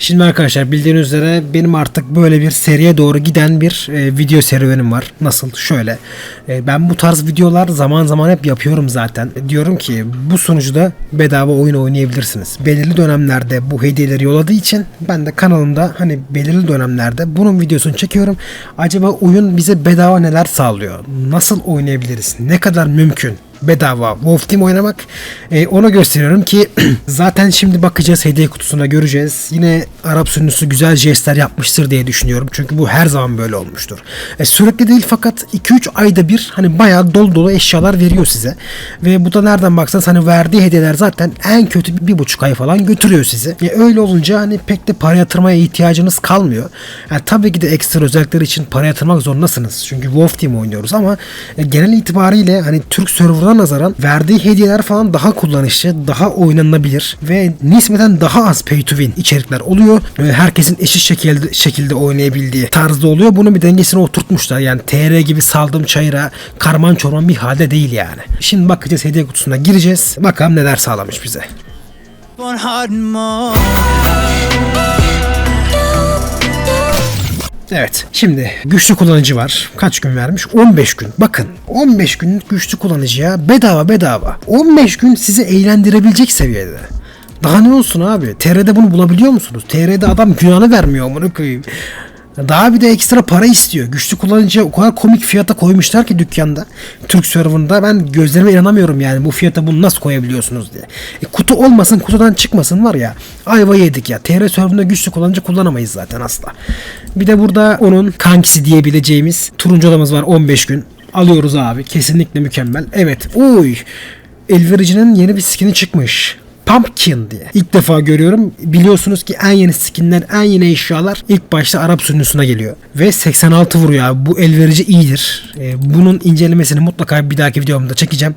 Şimdi arkadaşlar bildiğiniz üzere benim artık böyle bir seriye doğru giden bir e, video serüvenim var. Nasıl? Şöyle. E, ben bu tarz videolar zaman zaman hep yapıyorum zaten. Diyorum ki bu sunucuda bedava oyun oynayabilirsiniz. Belirli dönemlerde bu hediyeleri yolladığı için ben de kanalımda hani belirli dönemlerde bunun videosunu çekiyorum. Acaba oyun bize bedava neler sağlıyor? Nasıl oynayabiliriz? Ne kadar mümkün? Bedava Wolf Team oynamak. Ee, onu gösteriyorum ki zaten şimdi bakacağız hediye kutusuna göreceğiz. Yine Arap sunucusu güzel jestler yapmıştır diye düşünüyorum. Çünkü bu her zaman böyle olmuştur. E, sürekli değil fakat 2-3 ayda bir hani bayağı dolu dolu eşyalar veriyor size. Ve bu da nereden baksanız hani verdiği hediyeler zaten en kötü bir buçuk ay falan götürüyor sizi. E, öyle olunca hani pek de para yatırmaya ihtiyacınız kalmıyor. Yani tabii ki de ekstra özellikler için para yatırmak zorundasınız. Çünkü Wolf Team oynuyoruz ama e, genel itibariyle hani Türk serverına nazaran verdiği hediyeler falan daha kullanışlı, daha oynanabilir ve nispeten daha az pay to win içerikler oluyor. Herkesin eşit şekilde şekilde oynayabildiği tarzda oluyor. Bunun bir dengesini oturtmuşlar. Yani TR gibi saldığım çayıra karman çorman bir halde değil yani. Şimdi bakacağız hediye kutusuna gireceğiz. Bakalım neler sağlamış bize. One heart more. Evet. Şimdi güçlü kullanıcı var. Kaç gün vermiş? 15 gün. Bakın 15 günlük güçlü kullanıcıya bedava bedava. 15 gün sizi eğlendirebilecek seviyede. Daha ne olsun abi? TR'de bunu bulabiliyor musunuz? TR'de adam günahını vermiyor amına koyayım. Daha bir de ekstra para istiyor. Güçlü kullanıcıya o kadar komik fiyata koymuşlar ki dükkanda. Türk serverında ben gözlerime inanamıyorum yani bu fiyata bunu nasıl koyabiliyorsunuz diye. E, kutu olmasın kutudan çıkmasın var ya ayva yedik ya. TR serverında güçlü kullanıcı kullanamayız zaten asla. Bir de burada onun kankisi diyebileceğimiz turuncu adamız var 15 gün. Alıyoruz abi. Kesinlikle mükemmel. Evet. Uy. Elverici'nin yeni bir skin'i çıkmış. Pumpkin diye. İlk defa görüyorum. Biliyorsunuz ki en yeni skinler, en yeni eşyalar ilk başta Arap sunucusuna geliyor. Ve 86 vuruyor abi. Bu elverici iyidir. Ee, bunun incelemesini mutlaka bir dahaki videomda çekeceğim.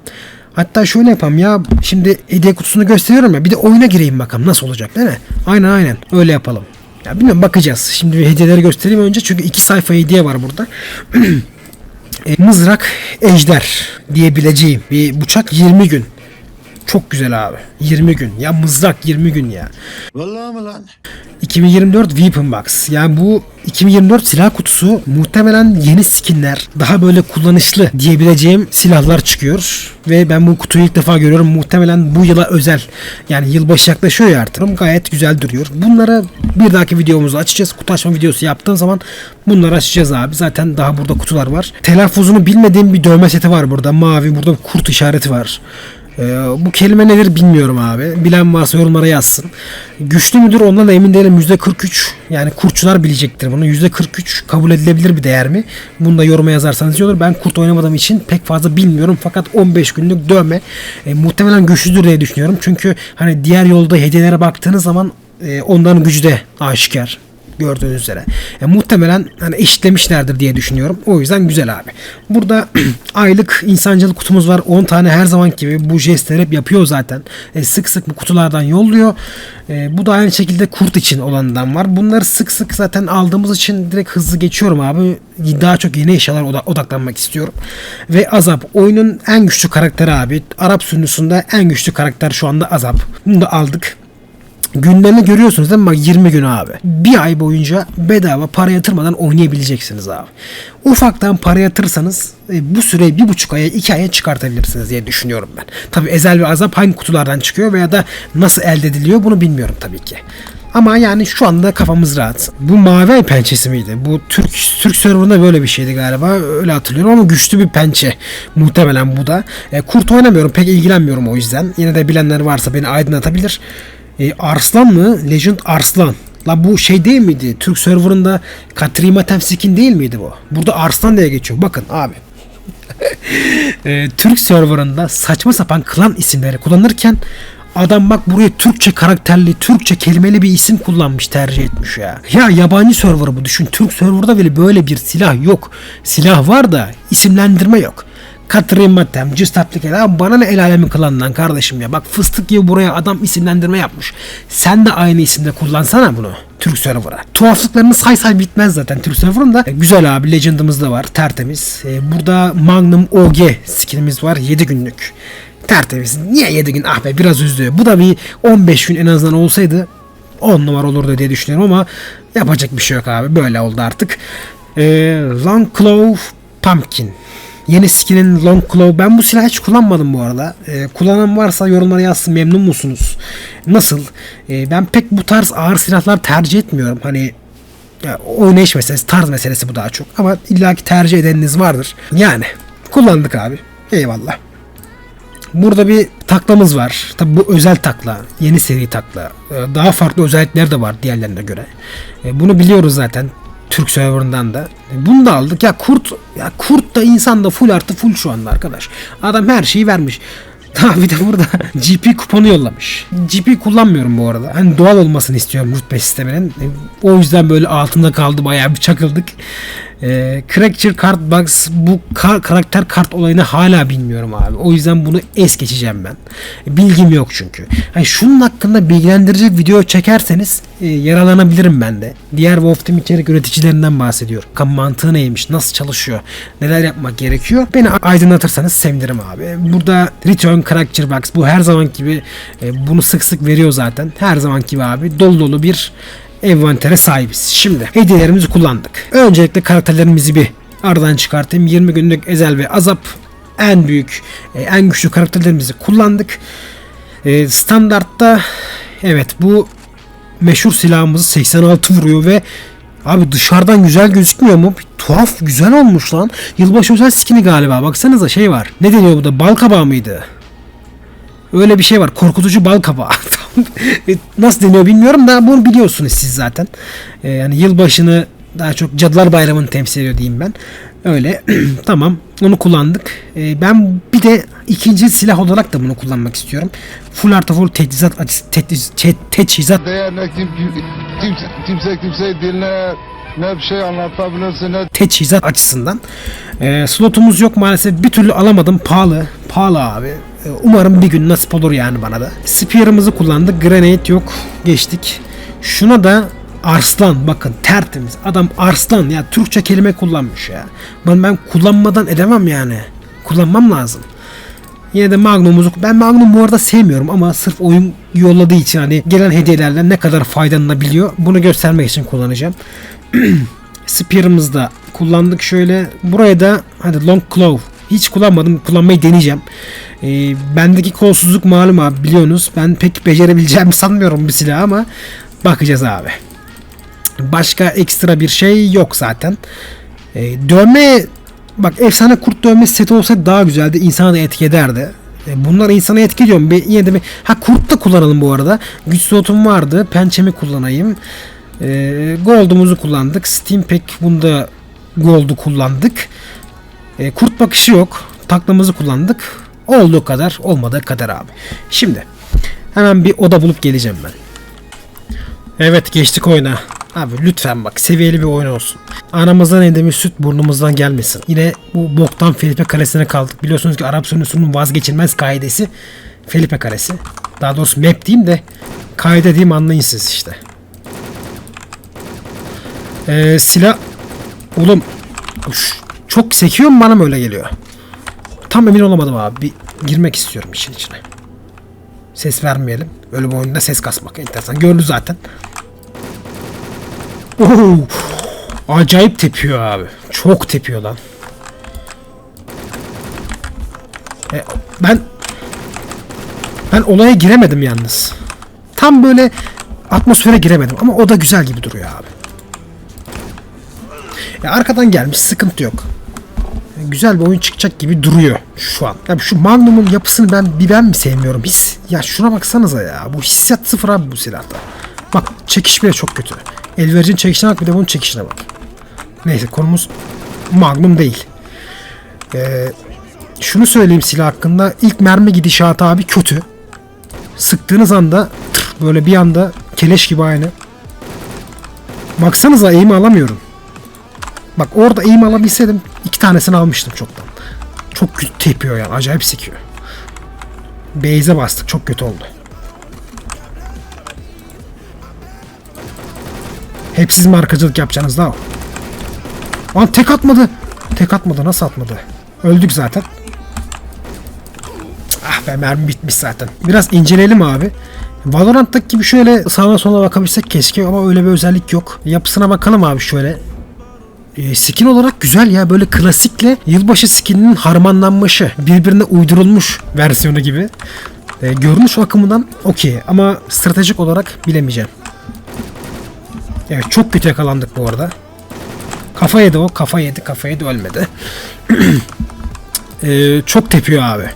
Hatta şöyle yapalım ya. Şimdi hediye kutusunu gösteriyorum ya. Bir de oyuna gireyim bakalım nasıl olacak değil mi? Aynen aynen. Öyle yapalım. Ya bilmiyorum bakacağız. Şimdi bir hediyeleri göstereyim önce. Çünkü iki sayfa hediye var burada. E, mızrak ejder diyebileceğim bir bıçak 20 gün. Çok güzel abi. 20 gün. Ya mızrak 20 gün ya. Vallahi mı lan? 2024 Weapon Box. Yani bu 2024 silah kutusu muhtemelen yeni skinler, daha böyle kullanışlı diyebileceğim silahlar çıkıyor. Ve ben bu kutuyu ilk defa görüyorum. Muhtemelen bu yıla özel. Yani yılbaşı yaklaşıyor ya artık. Gayet güzel duruyor. Bunları bir dahaki videomuzda açacağız. Kutu açma videosu yaptığım zaman bunları açacağız abi. Zaten daha burada kutular var. Telaffuzunu bilmediğim bir dövme seti var burada. Mavi. Burada kurt işareti var. Ee, bu kelime nedir bilmiyorum abi. Bilen varsa yorumlara yazsın. Güçlü müdür ondan da emin değilim. %43 yani kurtçular bilecektir bunu. %43 kabul edilebilir bir değer mi? Bunu da yoruma yazarsanız iyi olur. Ben kurt oynamadığım için pek fazla bilmiyorum. Fakat 15 günlük dövme e, muhtemelen güçlüdür diye düşünüyorum. Çünkü hani diğer yolda hediyelere baktığınız zaman e, onların gücü de aşikar gördüğünüz üzere. E, muhtemelen hani eşitlemişlerdir diye düşünüyorum. O yüzden güzel abi. Burada aylık insancılık kutumuz var. 10 tane her zaman gibi bu jestleri hep yapıyor zaten. E, sık sık bu kutulardan yolluyor. E, bu da aynı şekilde kurt için olanından var. Bunları sık sık zaten aldığımız için direkt hızlı geçiyorum abi. Daha çok yeni eşyalar oda- odaklanmak istiyorum. Ve Azap oyunun en güçlü karakteri abi. Arap sunucusunda en güçlü karakter şu anda Azap. Bunu da aldık. Günlerini görüyorsunuz değil mi? Bak 20 gün abi. Bir ay boyunca bedava para yatırmadan oynayabileceksiniz abi. Ufaktan para yatırırsanız e, bu süreyi bir buçuk aya iki aya çıkartabilirsiniz diye düşünüyorum ben. Tabi ezel ve azap hangi kutulardan çıkıyor veya da nasıl elde ediliyor bunu bilmiyorum tabii ki. Ama yani şu anda kafamız rahat. Bu mavi ay pençesi miydi? Bu Türk Türk serverında böyle bir şeydi galiba. Öyle hatırlıyorum ama güçlü bir pençe. Muhtemelen bu da. E, kurt oynamıyorum. Pek ilgilenmiyorum o yüzden. Yine de bilenler varsa beni aydınlatabilir. E, Arslan mı? Legend Arslan. La bu şey değil miydi? Türk serverında Katrima Temsikin değil miydi bu? Burada Arslan diye geçiyor. Bakın abi. E, Türk serverında saçma sapan klan isimleri kullanırken adam bak buraya Türkçe karakterli, Türkçe kelimeli bir isim kullanmış, tercih etmiş ya. Ya yabancı server bu düşün. Türk serverda bile böyle bir silah yok. Silah var da isimlendirme yok. Katrin Matem, Cüstatlık el. Bana ne el alemin klanından kardeşim ya. Bak fıstık gibi buraya adam isimlendirme yapmış. Sen de aynı isimde kullansana bunu. Türk server'a. Tuhaflıklarını say say bitmez zaten Türk server'ında. E, güzel abi Legend'ımız da var. Tertemiz. E, burada Magnum OG skinimiz var. 7 günlük. Tertemiz. Niye 7 gün? Ah be biraz üzdü. Bu da bir 15 gün en azından olsaydı 10 numara olurdu diye düşünüyorum ama yapacak bir şey yok abi. Böyle oldu artık. Ee, Long Claw Pumpkin. Yeni skinin Long Claw. Ben bu silahı hiç kullanmadım bu arada. Ee, kullanan varsa yorumlara yazsın memnun musunuz? Nasıl? Ee, ben pek bu tarz ağır silahlar tercih etmiyorum. Hani ya, oynayış meselesi, tarz meselesi bu daha çok. Ama illaki tercih edeniniz vardır. Yani kullandık abi. Eyvallah. Burada bir taklamız var. Tabi bu özel takla. Yeni seri takla. Ee, Daha farklı özellikleri de var diğerlerine göre. Bunu biliyoruz zaten. Türk serverından da. Bunu da aldık. Ya kurt ya kurt da insan da full artı full şu anda arkadaş. Adam her şeyi vermiş. Daha bir de burada GP kuponu yollamış. GP kullanmıyorum bu arada. Hani doğal olmasını istiyorum rütbe sisteminin. O yüzden böyle altında kaldı bayağı bir çakıldık. E, Cracker Card Box bu ka- karakter kart olayını hala bilmiyorum abi. O yüzden bunu es geçeceğim ben. Bilgim yok çünkü. Hani şunun hakkında bilgilendirici video çekerseniz e, yaralanabilirim ben de. Diğer Wolf Team içerik üreticilerinden bahsediyor. Kam mantığı neymiş, nasıl çalışıyor, neler yapmak gerekiyor. Beni aydınlatırsanız sevinirim abi. Burada Return Character Box bu her zaman gibi e, bunu sık sık veriyor zaten. Her zaman gibi abi dolu dolu bir envantere sahibiz. Şimdi hediyelerimizi kullandık. Öncelikle karakterlerimizi bir aradan çıkartayım. 20 günlük ezel ve azap en büyük, e, en güçlü karakterlerimizi kullandık. E, standartta evet bu meşhur silahımız 86 vuruyor ve abi dışarıdan güzel gözükmüyor mu? Bir tuhaf güzel olmuş lan. Yılbaşı özel skini galiba. Baksanıza şey var. Ne deniyor bu da? Bal kabağı mıydı? Öyle bir şey var. Korkutucu bal kabağı. Nasıl deniyor bilmiyorum da bunu biliyorsunuz siz zaten. Ee, yani yılbaşını daha çok Cadılar Bayramı'nı temsil ediyor diyeyim ben. Öyle. tamam. Onu kullandık. Ee, ben bir de ikinci silah olarak da bunu kullanmak istiyorum. Full artı full teçhizat açısı- teçhiz- te- teçhizat Değer ne kim, kimse, kimse kimseyi dinler ne bir şey anlatabilirsin ne teçhizat açısından. Ee, slotumuz yok maalesef bir türlü alamadım pahalı. Pahalı abi. Ee, umarım bir gün nasip olur yani bana da. Spear'ımızı kullandık. Grenade yok. Geçtik. Şuna da Arslan bakın tertemiz. Adam Arslan ya Türkçe kelime kullanmış ya. Ben ben kullanmadan edemem yani. Kullanmam lazım. Yine de Magnum'umuzu ben Magnum bu arada sevmiyorum ama sırf oyun yolladığı için hani gelen hediyelerle ne kadar faydalanabiliyor bunu göstermek için kullanacağım. Spear'ımızı da kullandık şöyle. Buraya da hadi Long Claw. Hiç kullanmadım. Kullanmayı deneyeceğim. Ee, bendeki kolsuzluk malum abi biliyorsunuz. Ben pek becerebileceğimi sanmıyorum bu silahı ama bakacağız abi. Başka ekstra bir şey yok zaten. Ee, dövme bak efsane kurt dövme seti olsaydı daha güzeldi. İnsana da etki ederdi. E, Bunlar insana etki ediyor mu? Bir- Yine de bir... Ha kurt da kullanalım bu arada. Güç slotum vardı. Pençemi kullanayım. E, Gold'umuzu kullandık. Steam Pack bunda Gold'u kullandık. E, kurt bakışı yok. Taklamızı kullandık. Olduğu kadar olmadığı kadar abi. Şimdi hemen bir oda bulup geleceğim ben. Evet geçtik oyuna. Abi lütfen bak seviyeli bir oyun olsun. Anamızdan endemiz süt burnumuzdan gelmesin. Yine bu boktan Felipe Kalesi'ne kaldık. Biliyorsunuz ki Arap sunusunun vazgeçilmez kaidesi Felipe Kalesi. Daha doğrusu map diyeyim de kaide diyeyim anlayın siz işte. Ee, silah... Oğlum çok sekiyor mu bana mı öyle geliyor? Tam emin olamadım abi. Bir girmek istiyorum işin içine. Ses vermeyelim. Öyle bir oyunda ses kasmak enteresan. Gördü zaten. Oo, acayip tepiyor abi. Çok tepiyor lan. E, ben ben olaya giremedim yalnız. Tam böyle atmosfere giremedim ama o da güzel gibi duruyor abi. Ya arkadan gelmiş sıkıntı yok. Güzel bir oyun çıkacak gibi duruyor şu an. Ya şu Magnum'un yapısını ben bir ben mi sevmiyorum? His ya şuna baksanıza ya. Bu hissiyat sıfır abi bu silahta. Bak çekiş bile çok kötü. Elveric'in çekişine bak bir de bunun çekişine bak. Neyse konumuz Magnum değil. Ee, şunu söyleyeyim silah hakkında. İlk mermi gidişatı abi kötü. Sıktığınız anda tır, böyle bir anda keleş gibi aynı. Baksanıza eğimi alamıyorum. Bak orada eğim alabilseydim iki tanesini almıştım çoktan. Çok kötü tepiyor yani. Acayip sekiyor. Beyze bastık. Çok kötü oldu. Hep siz markacılık yapacaksınız da o. Lan tek atmadı. Tek atmadı. Nasıl atmadı? Öldük zaten. Ah be mermi bitmiş zaten. Biraz inceleyelim abi. Valorant'taki gibi şöyle sağa sola bakabilsek keşke ama öyle bir özellik yok. Yapısına bakalım abi şöyle. E, skin olarak güzel ya böyle klasikle yılbaşı skininin harmanlanması birbirine uydurulmuş versiyonu gibi. E, görünüş bakımından okey ama stratejik olarak bilemeyeceğim. Evet çok kötü yakalandık bu arada. Kafa yedi o kafa yedi kafa yedi ölmedi. E, çok tepiyor abi.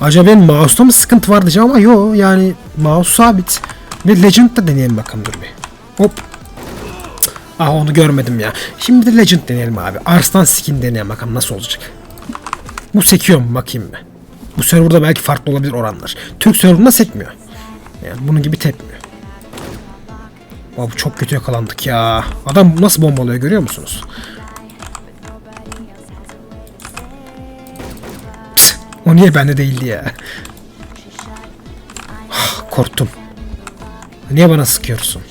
Acaba benim mouse'da mı sıkıntı var diyeceğim ama yo yani mouse sabit. Ve Legend'da deneyelim bakalım dur bir. Hop Ah onu görmedim ya. Şimdi de Legend deneyelim abi. Arslan skin deneyelim bakalım nasıl olacak. Bu sekiyor mu bakayım mı? Bu serverda belki farklı olabilir oranlar. Türk serverında sekmiyor. Yani bunun gibi tepmiyor. Abi çok kötü yakalandık ya. Adam nasıl bombalıyor görüyor musunuz? Pst, o niye bende değildi ya? Ah, Korktum. Niye bana sıkıyorsun?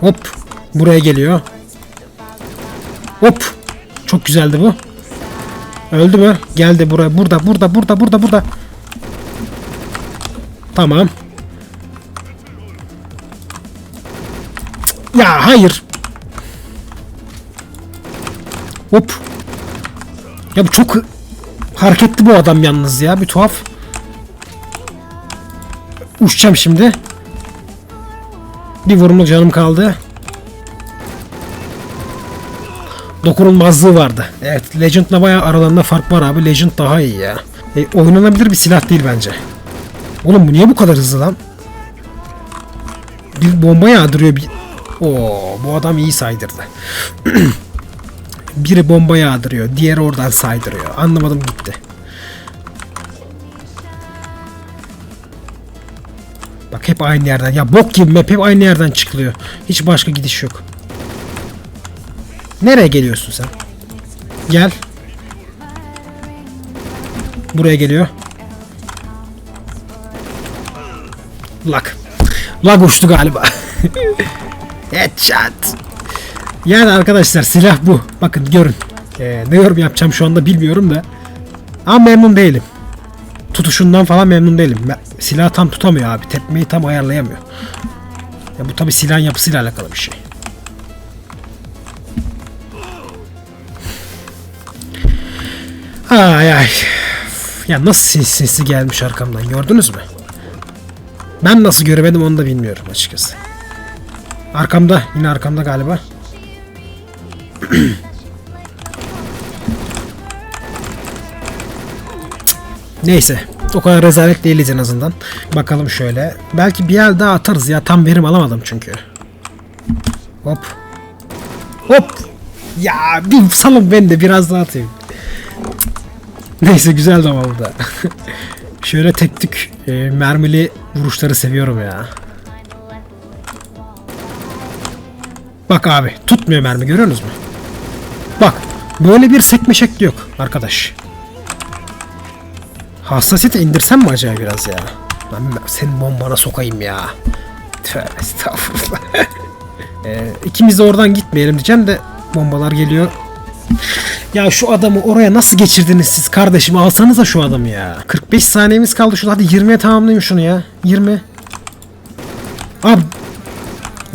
Hop. Buraya geliyor. Hop. Çok güzeldi bu. Öldü mü? Geldi buraya. Burada, burada, burada, burada, burada. Tamam. Ya hayır. Hop. Ya bu çok hareketli bu adam yalnız ya. Bir tuhaf. Uçacağım şimdi. Bir vurumluk canım kaldı. Dokunulmazlığı vardı. Evet Legend'la bayağı aralarında fark var abi. Legend daha iyi ya. E, oynanabilir bir silah değil bence. Oğlum bu niye bu kadar hızlı lan? Bir bomba yağdırıyor. Bir... Oo, bu adam iyi saydırdı. Biri bomba yağdırıyor. Diğeri oradan saydırıyor. Anlamadım gitti. Bak hep aynı yerden. Ya bok gibi map hep aynı yerden çıkılıyor. Hiç başka gidiş yok. Nereye geliyorsun sen? Gel. Buraya geliyor. Lag. Lag uçtu galiba. Headshot. Yani arkadaşlar silah bu. Bakın görün. Ee, ne yorum yapacağım şu anda bilmiyorum da. Ama memnun değilim. Tutuşundan falan memnun değilim. Silah tam tutamıyor abi. Tepmeyi tam ayarlayamıyor. Ya bu tabi silahın yapısıyla alakalı bir şey. Ay ay. Ya nasıl sinsi sinsi gelmiş arkamdan gördünüz mü? Ben nasıl göremedim onu da bilmiyorum açıkçası. Arkamda yine arkamda galiba. Neyse. O kadar rezalet değiliz en azından. Bakalım şöyle. Belki bir yer daha atarız ya. Tam verim alamadım çünkü. Hop. Hop. Ya bir salın ben de biraz daha atayım. Neyse güzel ama bu. Şöyle tek tük e, mermili vuruşları seviyorum ya. Bak abi tutmuyor mermi görüyorsunuz mu? Bak böyle bir sekme şekli yok arkadaş. Hassasiyeti indirsem mi acaba biraz ya? Lan senin bombana sokayım ya. Tövbe estağfurullah. e, ikimiz de oradan gitmeyelim diyeceğim de bombalar geliyor. Ya şu adamı oraya nasıl geçirdiniz siz kardeşim? Alsanıza şu adamı ya. 45 saniyemiz kaldı şurada. Hadi 20'ye tamamlayayım şunu ya. 20. Abi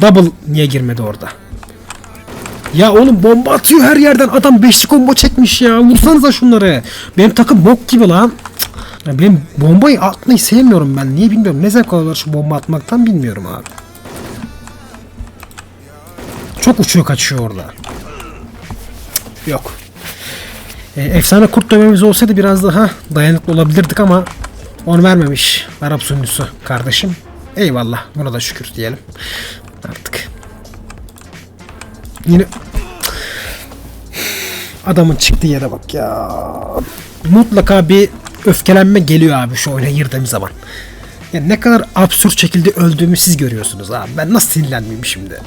double niye girmedi orada? Ya oğlum bomba atıyor her yerden. Adam beşli combo çekmiş ya. Vursanıza şunları. Benim takım bok gibi lan. Ya benim bombayı atmayı sevmiyorum ben. Niye bilmiyorum. Ne zevk alıyorlar şu bomba atmaktan bilmiyorum abi. Çok uçuyor kaçıyor orada. Yok. E, efsane kurt dövmemiz olsaydı biraz daha dayanıklı olabilirdik ama onu vermemiş Arap sunucusu kardeşim. Eyvallah buna da şükür diyelim. Artık. Yine adamın çıktığı yere bak ya. Mutlaka bir öfkelenme geliyor abi şu oyuna girdiğim zaman. Ya ne kadar absürt şekilde öldüğümü siz görüyorsunuz abi. Ben nasıl sinirlenmeyeyim şimdi?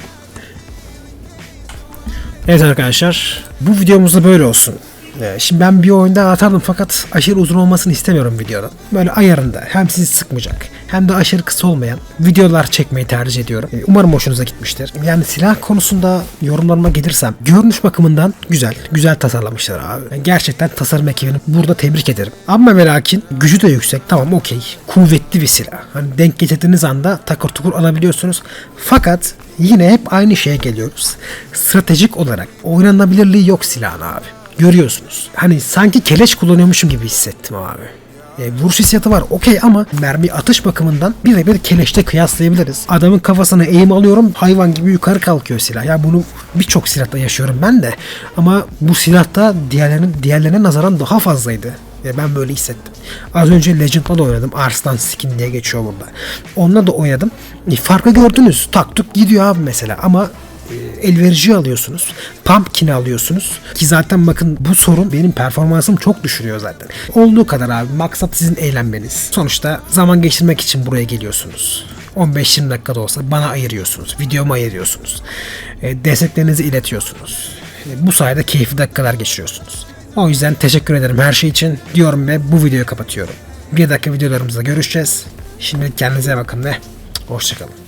Evet arkadaşlar bu videomuz da böyle olsun. Ee, Şimdi ben bir oyunda atardım fakat aşırı uzun olmasını istemiyorum videonun. Böyle ayarında hem sizi sıkmayacak hem de aşırı kısa olmayan videolar çekmeyi tercih ediyorum. Ee, Umarım hoşunuza gitmiştir. Yani silah konusunda yorumlarıma gelirsem görünüş bakımından güzel. Güzel tasarlamışlar abi. Yani gerçekten tasarım ekibini burada tebrik ederim. Ama ve lakin gücü de yüksek. Tamam okey. Kuvvetli bir silah. Hani denk getirdiğiniz anda takır tukur alabiliyorsunuz. Fakat yine hep aynı şeye geliyoruz. Stratejik olarak oynanabilirliği yok silahın abi. Görüyorsunuz. Hani sanki keleş kullanıyormuşum gibi hissettim abi. E, vuruş hissiyatı var okey ama mermi atış bakımından birebir keleşte kıyaslayabiliriz. Adamın kafasına eğim alıyorum hayvan gibi yukarı kalkıyor silah. Ya bunu birçok silahta yaşıyorum ben de. Ama bu silahta diğerlerinin, diğerlerine nazaran daha fazlaydı. Ya ben böyle hissettim. Az önce Legend'la da oynadım. Arslan Skin diye geçiyor burada. Onunla da oynadım. E, farkı gördünüz. Taktuk gidiyor abi mesela ama e, elverici alıyorsunuz. Pumpkin'i alıyorsunuz. Ki zaten bakın bu sorun benim performansım çok düşürüyor zaten. Olduğu kadar abi maksat sizin eğlenmeniz. Sonuçta zaman geçirmek için buraya geliyorsunuz. 15-20 dakikada olsa bana ayırıyorsunuz. Videoma ayırıyorsunuz. E, desteklerinizi iletiyorsunuz. E, bu sayede keyifli dakikalar geçiriyorsunuz. O yüzden teşekkür ederim her şey için diyorum ve bu videoyu kapatıyorum. Bir dakika videolarımızda görüşeceğiz. Şimdi kendinize bakın ve hoşçakalın.